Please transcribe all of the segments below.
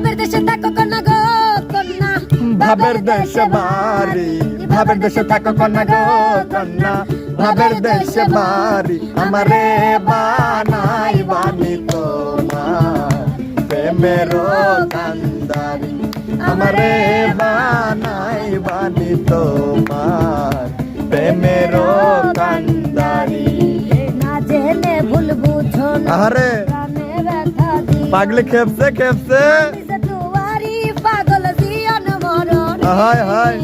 ভাবের দেশে থাকো কন্যা গো কন্যা। ভাবের দেশে বাড়ি ভাবের দেশে থাকো কন্যা গো কন্যা। ভাবের দেশে বাড়ি আমারে বানাই বানি তোমার। প্রেমের কান্দারি আমারে বানাই বানি তোমার। প্রেমের কান্দারি। না জেনে ভুল বুঝো না আরে পাগলি খেপছে খেপছে। হায় হায়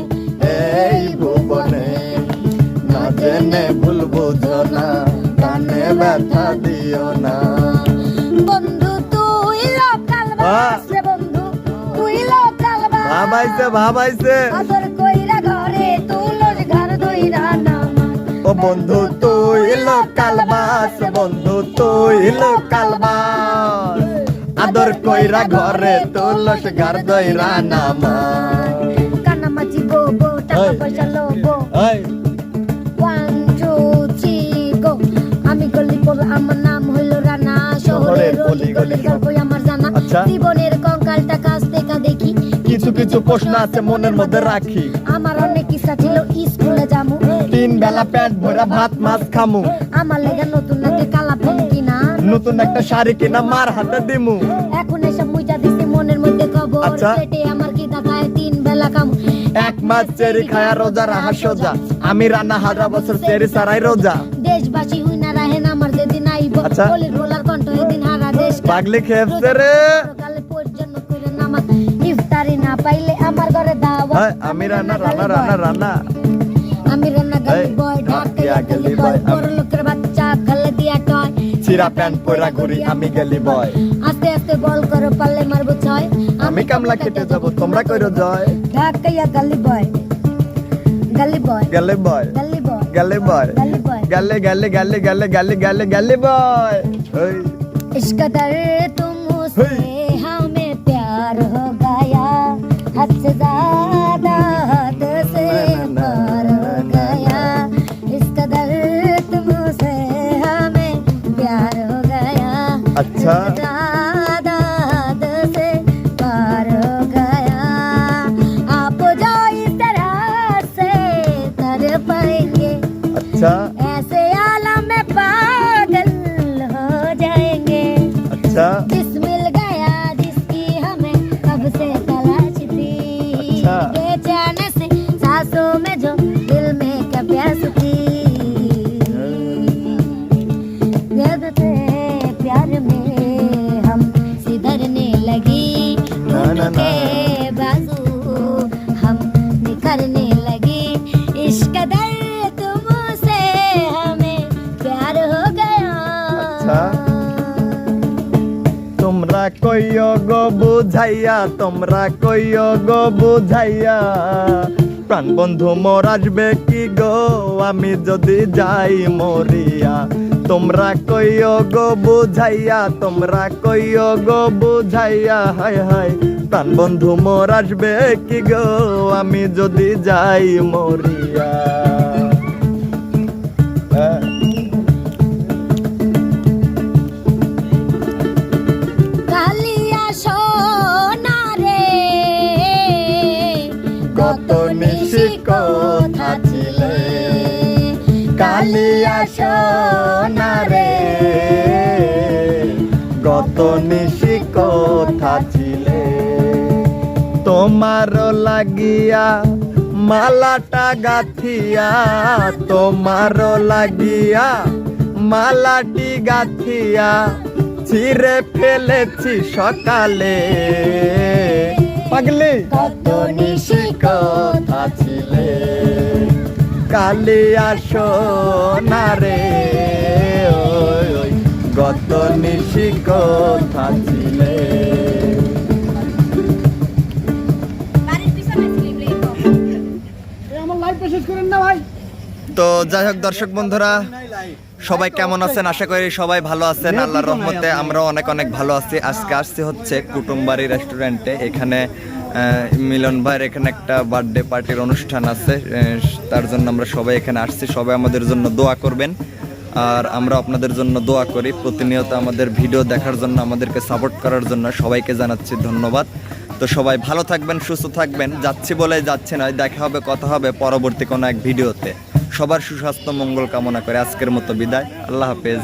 এই ভুবনে না জেনে ভুল বুঝো না কানে ব্যথা দিও না। বন্ধু তুই লোকাল বাহ। বাসে বন্ধু তুই লোকাল বাস। ভাবাইছে ভাবাইছে। আদর কইরা ঘরে তুলস ঘর দইরা নামা ও বন্ধু তুই লোকাল বাস বন্ধু তুই লোকাল বাস। আদর কইরা ঘরে তুলস গার দইরা নামা টাকা পয়সা লোবো। ওয়ান টু থ্রি গো আমি গলি পড় আমার নাম হলো রানা। শহরের অলি গলি গল্প আমার জানা। আচ্ছা। জীবনের কঙ্কালটা কাছ থেকে দেখি। কিছু কিছু প্রশ্ন আছে মনের মধ্যে রাখি। আমার অনেক ইচ্ছা ছিল স্কুলে যামু তিন বেলা পেট ভরা ভাত মাছ খামু। আমার লেগে নতুন নাকি কালা ফোন কিনা। নতুন একটা শাড়ি কিনা মার হাতে দিমু। এখন এসব মুইটা দিছে মনের মধ্যে খবর। আচ্ছা। আমার কি দেখায় তিন বেলা কাম। এক মাস চেরি খায়া রোজা রাহা সোজা। আমি রান্না হাজার বছর চেরি সারাই রোজা। দেশবাসী হই না আমার যেদিন আইব আচ্ছা। বলির কণ্ঠ এদিন হারা দেশ পাগলি খেপছে রে। ইফতারি না পাইলে আমার ঘরে দাওয়াত। হ্যাঁ, আমি রান্না রান্না রান্না রান্না আমি রান্না গালি বয় গালি বয় বড় লোকের বাচ্চা খালে দিয়া টয়। চিরা প্যান্ট পরা ঘুরি আমি গেলি বয়। আস্তে আস্তে বল করো পারলে মারবো ছয় আমি কামলা কেটে যাব তোমরা কইরো জয় ঢাকাইয়া গালি বয় গালি বয় গেলে বয় গালি বয় গেলে বয় গালি বয় গেলে গেলে গেলে গেলে গেলে গেলে গেলে বয় ওই इस कदर तुमसे हमें प्यार हो गया हद से ज्यादा हद से पार हो गया इस कदर तुमसे हमें प्यार हो गया अच्छा अच्छा কইও গো বুঝাইয়া, তোমরা কইও গো বুঝাইয়া। প্রাণ বন্ধু, মোর আসবে কি গো? আমি যদি যাই মরিয়া, তোমরা কইও গো বুঝাইয়া, তোমরা কইও গো বুঝাইয়া। হায় হায়, প্রাণ বন্ধু, মোর আসবে কি গো? আমি যদি যাই মরিয়া। কথা ছিলে? কালিয়া সোনারে কত নিশি কথা ছিলে। তোমার লাগিয়া মালাটা গাথিয়া তোমার লাগিয়া মালাটি গাথিয়া ছিঁড়ে ফেলেছি সকালে। পাগলি? কত নিশি কথা ছিলে। কালি আসো না রে। গত নিশি কথা ছিলে। তো যাই হোক দর্শক বন্ধুরা সবাই কেমন আছেন? আশা করি সবাই ভালো আছেন। আল্লাহর রহমতে আমরা অনেক অনেক ভালো আছি। আজকে আসছি হচ্ছে কুটুমবাড়ি রেস্টুরেন্টে। এখানে মিলন ভাইয়ের এখানে একটা বার্থডে পার্টির অনুষ্ঠান আছে। তার জন্য আমরা সবাই এখানে আসছি। সবাই আমাদের জন্য দোয়া করবেন। আর আমরা আপনাদের জন্য দোয়া করি। প্রতিনিয়ত আমাদের ভিডিও দেখার জন্য আমাদেরকে সাপোর্ট করার জন্য সবাইকে জানাচ্ছি ধন্যবাদ। তো সবাই ভালো থাকবেন, সুস্থ থাকবেন। যাচ্ছি বলে যাচ্ছে নয়, দেখা হবে, কথা হবে পরবর্তী কোনো এক ভিডিওতে। সবার সুস্বাস্থ্য, মঙ্গল কামনা করে আজকের মতো বিদায়। আল্লাহ হাফেজ।